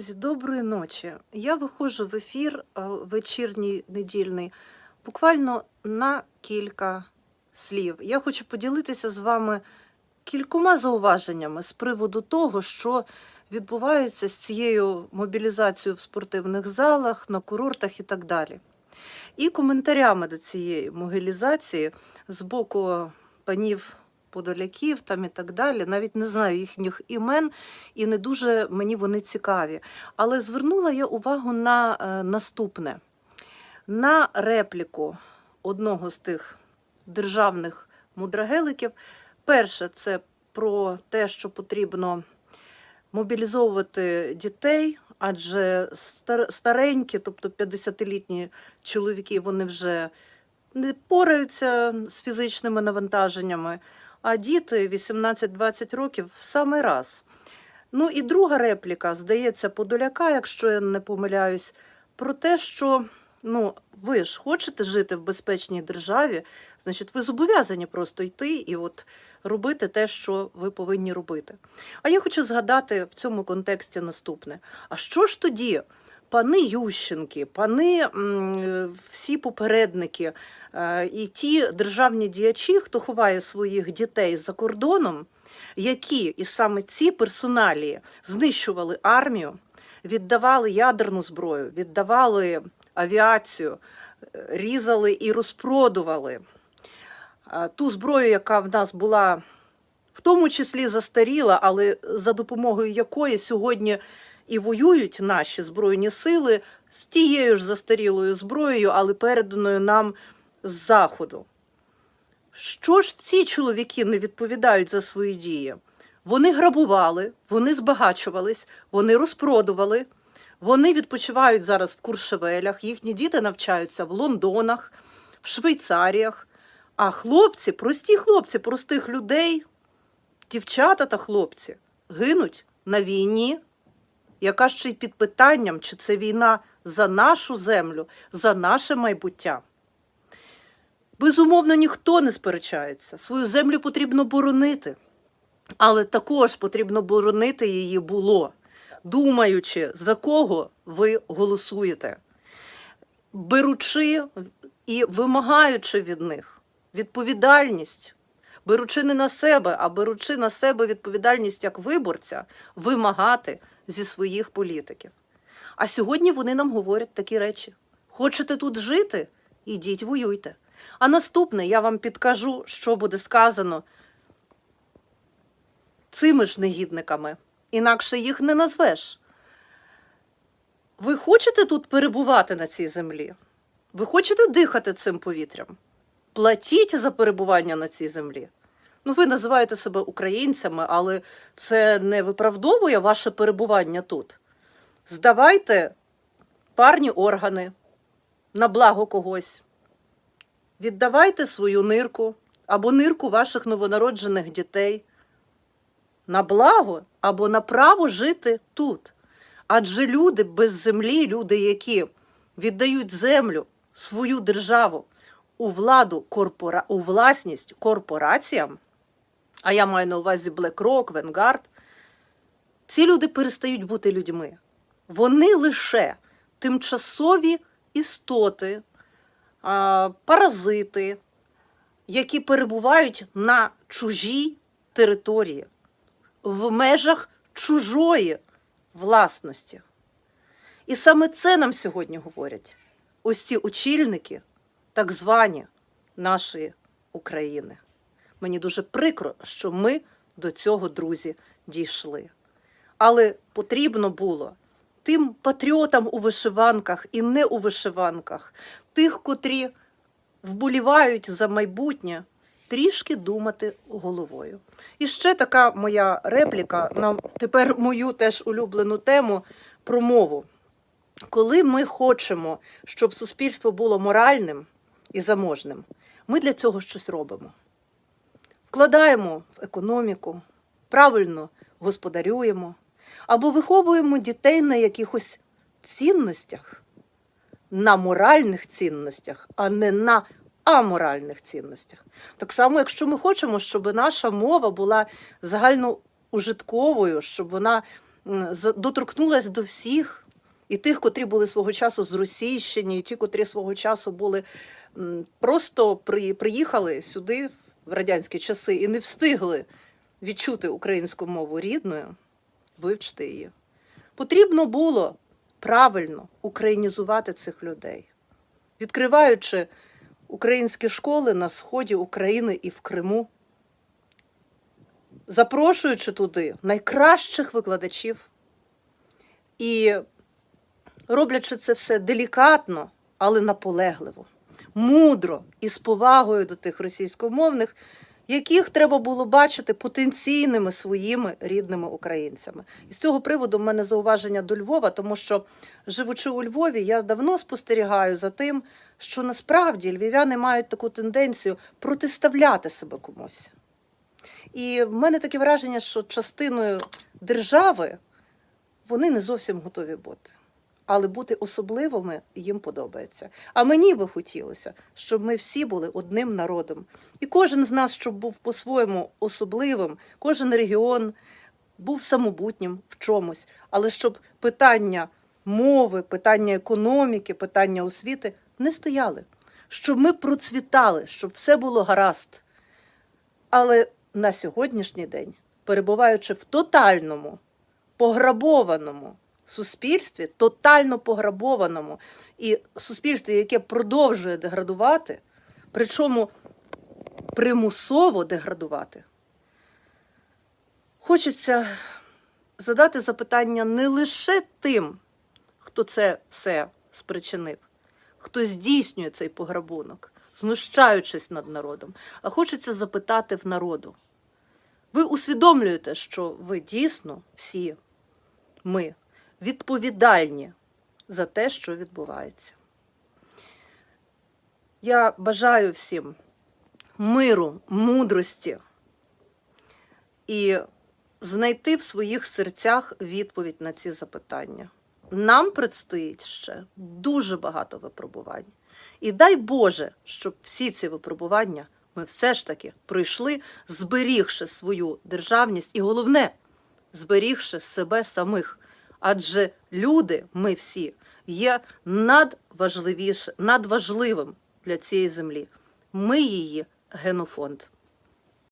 Друзі, доброї ночі. Я виходжу в ефір е, вечірній недільний буквально на кілька слів. Я хочу поділитися з вами кількома зауваженнями з приводу того, що відбувається з цією мобілізацією в спортивних залах, на курортах і так далі. І коментарями до цієї мобілізації з боку панів подоляків там і так далі. Навіть не знаю їхніх імен, і не дуже мені вони цікаві. Але звернула я увагу на е, наступне: на репліку одного з тих державних мудрагеликів. Перше, це про те, що потрібно мобілізовувати дітей, адже старенькі, тобто 50-літні чоловіки, вони вже не пораються з фізичними навантаженнями, а діти 18-20 років в самий раз. Ну і друга репліка, здається, Подоляка, якщо я не помиляюсь, про те, що ну, ви ж хочете жити в безпечній державі, значить, ви зобов'язані просто йти і от робити те, що ви повинні робити. А я хочу згадати в цьому контексті наступне: а що ж тоді, пани Ющенки, пани всі попередники і ті державні діячі, хто ховає своїх дітей за кордоном, які і саме ці персоналії знищували армію, віддавали ядерну зброю, віддавали авіацію, е, різали і розпродували. Ту зброю, яка в нас була в тому числі застаріла, але за допомогою якої сьогодні і воюють наші збройні сили з тією ж застарілою зброєю, але переданою нам з заходу. Що ж ці чоловіки не відповідають за свої дії? Вони грабували, вони збагачувались, вони розпродували, вони відпочивають зараз в Куршевелях, їхні діти навчаються в Лондонах, в Швейцаріях. А хлопці, прості хлопці, простих людей, дівчата та хлопці гинуть на війні, яка ще й під питанням, чи це війна за нашу землю, за наше майбуття. Безумовно, ніхто не сперечається. Свою землю потрібно боронити, але також потрібно боронити її було, думаючи, за кого ви голосуєте, беручи і вимагаючи від них відповідальність, беручи не на себе, а беручи на себе відповідальність як виборця, вимагати зі своїх політиків. А сьогодні вони нам говорять такі речі: хочете тут жити? Ідіть воюйте. А наступне я вам підкажу, що буде сказано цими ж негідниками. Інакше їх не назвеш. Ви хочете тут перебувати на цій землі? Ви хочете дихати цим повітрям? Платіть за перебування на цій землі. Ну, ви називаєте себе українцями, але це не виправдовує ваше перебування тут. Здавайте парні органи на благо когось. Віддавайте свою нирку або нирку ваших новонароджених дітей на благо або на право жити тут. Адже люди без землі, люди, які віддають землю, свою державу у владу корпора... у власність корпораціям, а я маю на увазі BlackRock, Vanguard, ці люди перестають бути людьми. Вони лише тимчасові істоти, паразити, які перебувають на чужій території, в межах чужої власності. І саме це нам сьогодні говорять ось ці очільники так звані нашої України. Мені дуже прикро, що ми до цього, друзі, дійшли. Але потрібно було тим патріотам у вишиванках і не у вишиванках, тих, котрі вболівають за майбутнє, трішки думати головою. І ще така моя репліка на тепер мою теж улюблену тему про мову. Коли ми хочемо, щоб суспільство було моральним і заможним, ми для цього щось робимо. Вкладаємо в економіку, правильно господарюємо або виховуємо дітей на якихось цінностях, на моральних цінностях, а не на аморальних цінностях. Так само, якщо ми хочемо, щоб наша мова була загальноужитковою, щоб вона м, доторкнулась до всіх, і тих, котрі були свого часу зросійщені, і ті, котрі свого часу були просто при, приїхали сюди в радянські часи і не встигли відчути українську мову рідною, вивчити її. Потрібно було правильно українізувати цих людей, відкриваючи українські школи на сході України і в Криму, запрошуючи туди найкращих викладачів і роблячи це все делікатно, але наполегливо, мудро і з повагою до тих російськомовних, яких треба було бачити потенційними своїми рідними українцями. І з цього приводу в мене зауваження до Львова, тому що, живучи у Львові, я давно спостерігаю за тим, що насправді львів'яни мають таку тенденцію протиставляти себе комусь. І в мене таке враження, що частиною держави вони не зовсім готові бути. Але бути особливими їм подобається. А мені би хотілося, щоб ми всі були одним народом. І кожен з нас, щоб був по-своєму особливим, кожен регіон був самобутнім в чомусь, але щоб питання мови, питання економіки, питання освіти не стояли, щоб ми процвітали, щоб все було гаразд. Але на сьогоднішній день, перебуваючи в тотальному, пограбованому суспільстві, тотально пограбованому, і суспільстві, яке продовжує деградувати, причому примусово деградувати, хочеться задати запитання не лише тим, хто це все спричинив, хто здійснює цей пограбунок, знущаючись над народом, а хочеться запитати в народу. Ви усвідомлюєте, що ви дійсно всі ми відповідальні за те, що відбувається. Я бажаю всім миру, мудрості і знайти в своїх серцях відповідь на ці запитання. Нам предстоїть ще дуже багато випробувань. І дай Боже, щоб всі ці випробування ми все ж таки пройшли, зберігши свою державність і головне, зберігши себе самих. Адже люди, ми всі, є надважливіше, надважливим для цієї землі. Ми її генофонд.